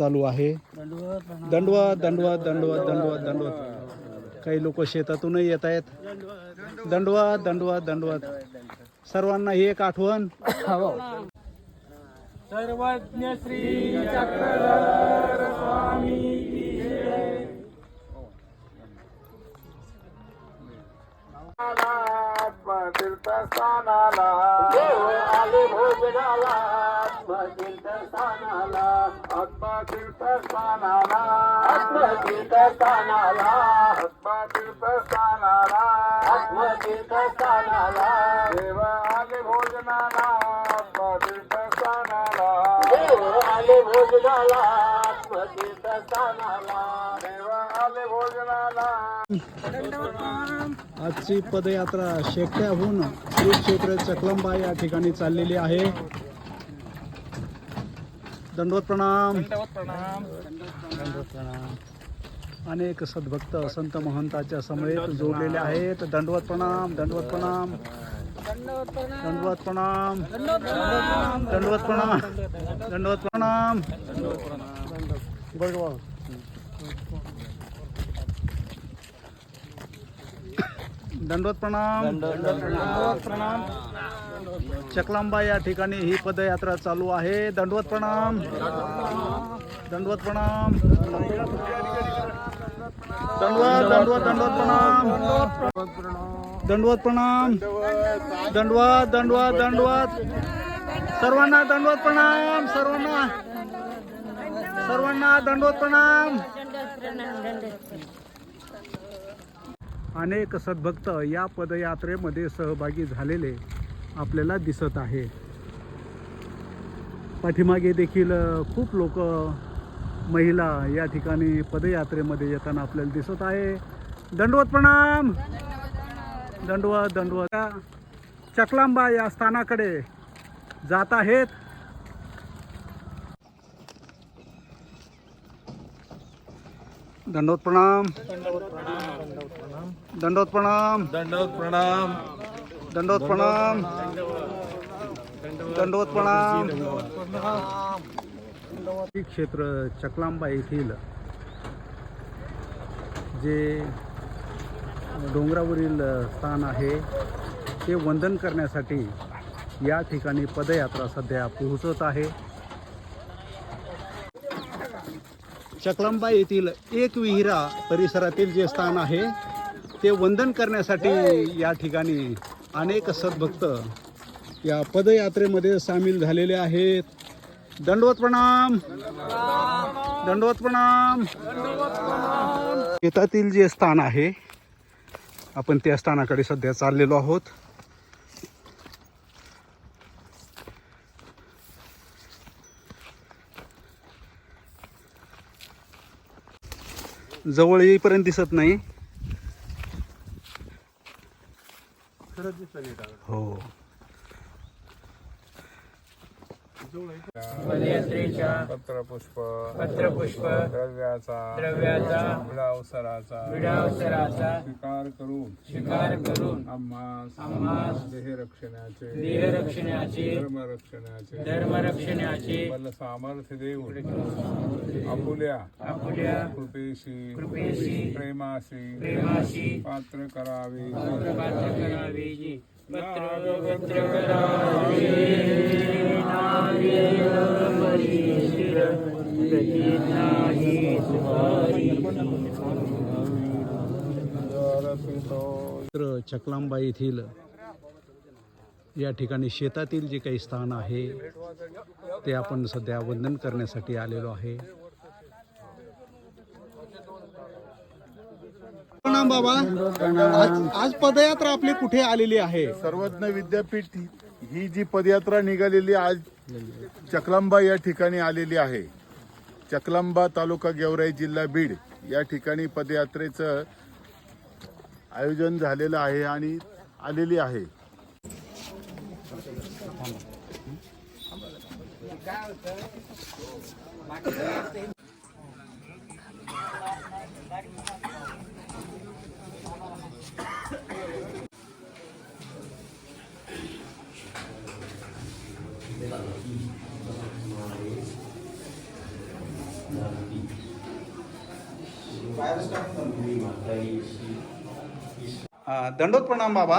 चालू आहे. दंडवत दंडवत दंडवत दंडवत दंडवत काही लोक शेतातूनही येत आहेत. दंडवत दंडवत दंडवत सर्वांना ही एक आठवण. सर्वज्ञ श्री चक्रधर भोजनाला तीर्थस्थानाला आत्मतीर्थस्थानाला आत्मतीर्थस्थानाला आत्मतीर्थस्थानाला आत्मतीर्थस्थानाला देव आले भोजनाला. आत्मतीर्थस्थानाला देव आले भोजनाला. आत्मतीर्थस्थानाला देव आले भोजनाला. आजची पदयात्रा शेकट्याहून श्री क्षेत्र चकलंबा या ठिकाणी चाललेली आहे. दंडवत प्रणाम. दंडवत प्रणाम. अनेक सद्भक्त संत महंताच्या समवेत जोडलेले आहेत. दंडवत प्रणाम दंडवत प्रणाम. दंडवत प्रणाम. दंडवत प्रणाम. दंडवत प्रणाम. बरोबर दंडवत प्रणाम दंडवत प्रणाम चकलांबा या ठिकाणी ही पदयात्रा चालू आहे. दंडवत प्रणाम दंडवत प्रणाम दंडवत दंडवत दंडवत प्रणाम दंडवत प्रणाम दंडवत दंडवत दंडवत सर्वांना दंडवत प्रणाम सर्वांना. सर्वांना दंडवत प्रणाम अनेक सद्भक्त या पदयात्रेमध्ये सहभागी झालेले आपल्याला दिसत आहे. पाठीमागे देखील खूप लोक महिला या ठिकाणी पदयात्रेमध्ये येताना आपल्याला दिसत आहे. दंडवत प्रणाम! दंडवत दंडवत. चकलांबा या स्थानाकडे जात आहेत. दंडवत प्रणाम! दंडवत प्रणाम दंडवत प्रणाम दंडवत प्रणाम दंडवत प्रणाम क्षेत्र चकलांबा येथील जे डोंगरावरील स्थान आहे ते वंदन करण्यासाठी या ठिकाणी पदयात्रा सध्या पोहोचत आहे. चकलांबा येथील एक विहिरा परिसरातील जे स्थान आहे ते वंदन करण्यासाठी या ठिकाणी अनेक सद्भक्त या पदयात्रेमध्ये सामील झालेले आहेत. दंडवत प्रणाम. दंडवत प्रणाम. शेतातील जे स्थान आहे आपण त्या स्थानाकडे सध्या चाललेलो आहोत. जवळ येईपर्यंत दिसत नाही हो पदयात्रेच्या पत्रपुष्प पत्रपुष्प द्रव्याचा द्रव्याचा विडावसराचा विडावसराचा स्वीकार करून स्वीकार करून आम्हास आम्हास देहरक्षणाचे देहरक्षणाची धर्मरक्षणाचे धर्मरक्षणाची बल सामर्थ्य देऊन आपुल्या आपल्या कृपेशी कृपेशी प्रेमाशी प्रेमाशी पात्र करावे. पात्र करावी. पत्र पत्र करावी. चकलांबा येथील या ठिकाणी शेतातील जे काही स्थान आहे ते आपण सध्या वंदन करण्यासाठी आलेलो आहे. प्रणाम बाबा? आज आज पदयात्रा आपली कुठे आलेली आहे? सर्वज्ञ विद्यापीठ ही जी पदयात्रा निघालेली आज चकलांबा या ठिकाणी आलेली आहे. चकलांबा तालुका गेवराई जिल्हा बीड या ठिकाणी पदयात्रेचं आयोजन झालेलं आहे आणि आलेली आहे. दंडोत प्रणाम बाबा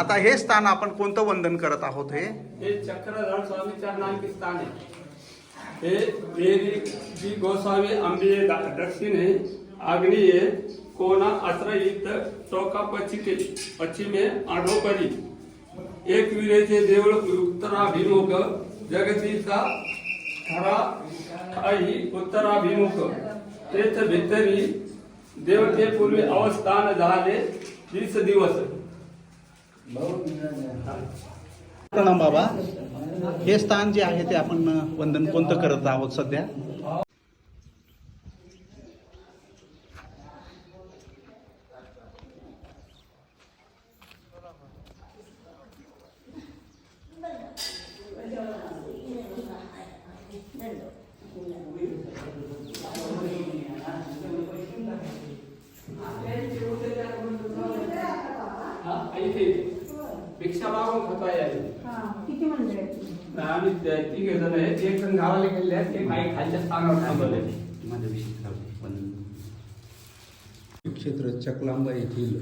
आता हे स्थान आपण कोणतं वंदन करत आहोत हे? हे चक्रधर स्वामी स्थान आहे. हे मेरी जी गोस्वामी अंबे दक्षिणे आग्नेय कोणा आश्रयित चौका पश्चिमे पश्चिमे आढोपरी एक विरेचे देवळ उत्तराभिमुख जगतीचा खरा आई उत्तराभिमुख. तेथ भितरी देवतेपूर्वी अवस्थान झाले वीस दिवस. प्रणाम बाबा. हे स्थान जे आहे ते आपण वंदन कोणतं करत आहोत सध्या हा, इथे भिक्षा मागून खाता यायला किती मंदिर आहेत तुमची? आम्ही तिघे जण आहेत एक जण गावाला गेले आहेत एक काही खालच्या स्थानावर थांबवले क्षेत्र चकलांबा येथील.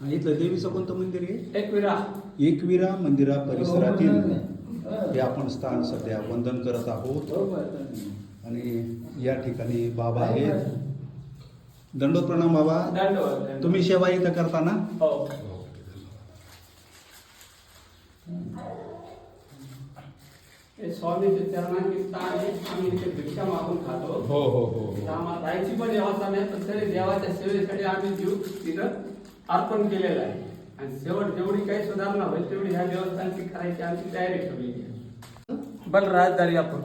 आणि इथलं देवीचं कोणतं मंदिर आहे? एक विरा एकविरा मंदिरा परिसरातील. हे आपण स्थान सध्या वंदन करत आहोत. आणि या ठिकाणी बाबा आहेत. दंडोत प्रणाम बाबा. दंडवत तुम्ही सेवा इथं करता ना हो. हे स्वामीचे चरणांची स्थान आहे आम्ही इथे भिक्षा मागून खातो हो हो हो आम्हाला राहायची पण व्यवस्था नाही पण तरी देवाच्या सेवेसाठी आम्ही जीव तिथं अर्पण केलेला आहे आणि शेवट जेवढी काही सुधारणा होईल तेवढी ह्या देवस्थानची करायची आमची तयारी ठेवलेली आहे बलराजदारी आपण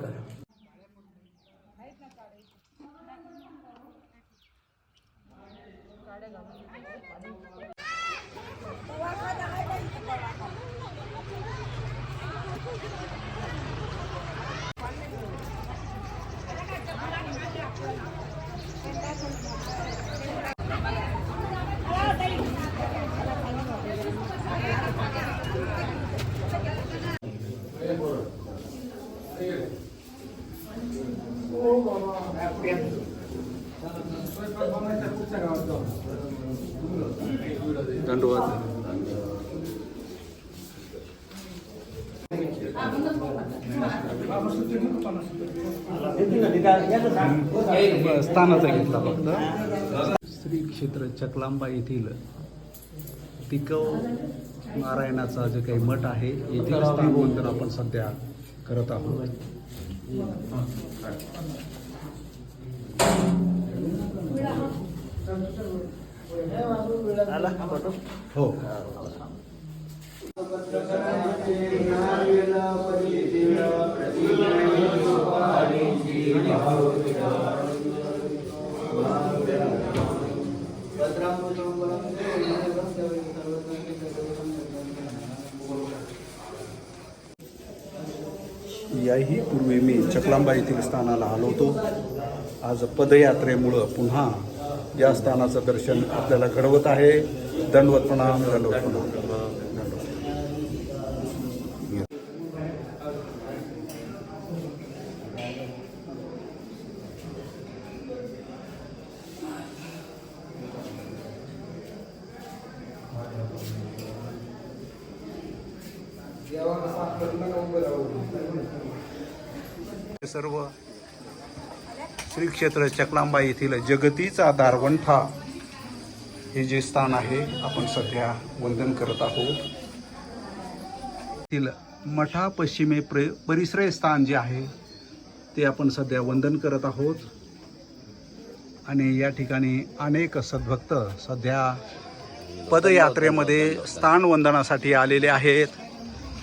स्थानाचा घेतला फक्त. श्री क्षेत्र चकलांबा येथील टिकव नारायणाचा जे काही मठ आहे येथील स्थान आपण सध्या करत आहोत. हो. याही पूर्वी मी चकलांबा येथील स्थानाला आलो होतो. आज पदयात्रेमुळं पुन्हा या स्थानाचं दर्शन आपल्याला घडवत आहे. दंडवत प्रणाम दंडवत प्रणाम दंडवत. सर्व श्री क्षेत्र चकलांबा येथील जगतीचा दारवंठा हे जे स्थान आहे आपण सध्या वंदन करत आहोत. येथील मठा पश्चिमे प्र परिसर स्थान जे आहे ते आपण सध्या वंदन करत आहोत. आणि या ठिकाणी अनेक सद्भक्त सध्या पदयात्रेमध्ये स्थान वंदनासाठी आलेले आहेत.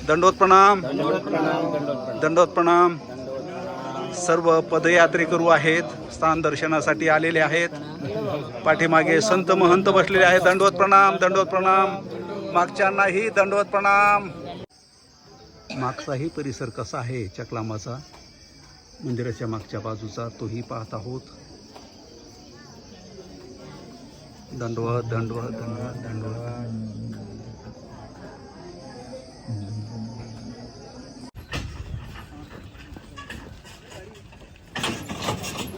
दंडोत प्रणाम. दंडोत प्रणाम सर्व पदयात्रेकरू आहेत स्थान दर्शनासाठी आलेले आहेत. पाठीमागे संत महंत बसलेले आहेत. दंडवत प्रणाम दंडवत प्रणाम. मागच्यांनाही दंडवत प्रणाम. मागचाही परिसर कसा आहे? चकलामाचा. मंदिराच्या मागच्या बाजूचा तोही पाहत आहोत. दंडवत दंडवत दंडवत दंडवत.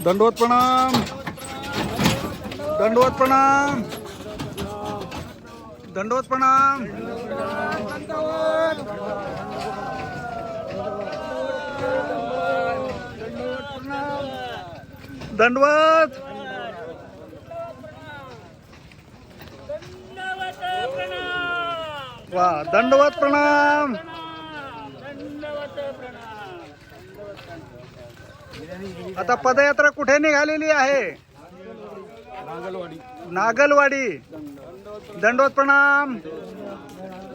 दंडवत प्रणाम. दंडवत प्रणाम. दंडवत प्रणाम. दंडवत. वा दंडवत प्रणाम. आता पदयात्रा कुठे निघालेली आहे? नागलवाडी. दंडवत प्रणाम.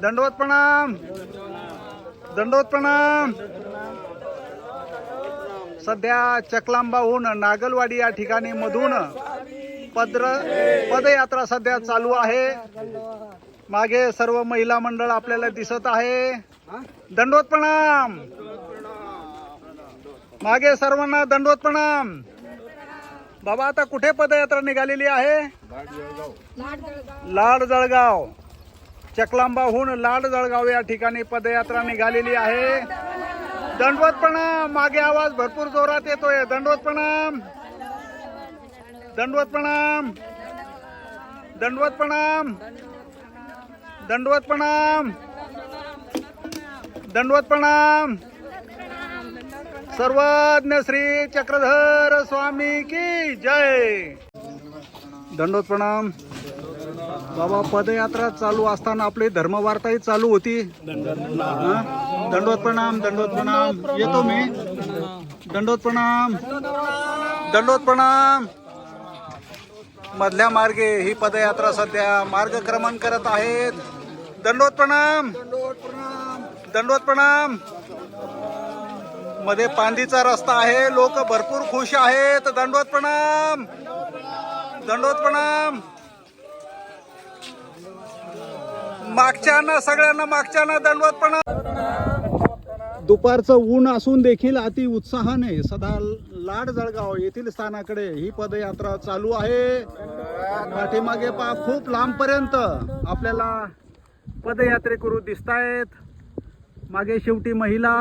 दंडवत प्रणाम. दंडवत प्रणाम. सध्या चकलांबाहून नागलवाडी या ठिकाणी मधून पद्र पदयात्रा सध्या चालू आहे. मागे सर्व महिला मंडळ आपल्याला दिसत आहे. दंडवत प्रणाम. मागे सर्वांना दंडवत प्रणाम. बाबा आता कुठे पदयात्रा निघालेली आहे? लाड जळगाव. चकलांबाहून लाड जळगाव या ठिकाणी पदयात्रा निघालेली आहे. दंडवत प्रणाम. मागे आवाज भरपूर जोरात येतोय. दंडवत प्रणाम. दंडवत प्रणाम. दंडवत प्रणाम. दंडवत प्रणाम. दंडवत प्रणाम. सर्वज्ञ श्री चक्रधर स्वामी की जय। दंडोत प्रणाम बाबा पदयात्रा चालू असताना आपली धर्मवार्ताही चालू होती. दंडोत प्रणाम दंडोत प्रणाम येतो मी. दंडोत प्रणाम दंडोत प्रणाम मधल्या मार्गे ही पदयात्रा सध्या मार्गक्रमण करत आहेत. दंडोत प्रणाम दंडवत प्रणाम मध्ये पांदीचा रस्ता आहे. लोक भरपूर खुश आहेत. दंडवत प्रणाम. दंडवत प्रणाम. मागच्यांना सगळ्यांना मागच्यांना दंडवत प्रणाम. दुपारचं ऊन असून देखील अति उत्साहाने सदा लाड जळगाव येथील स्थानाकडे ही पदयात्रा चालू आहे. पाठीमागे पा खूप लांबपर्यंत आपल्याला पदयात्रेकरू दिसत आहेत मागे शेवटी महिला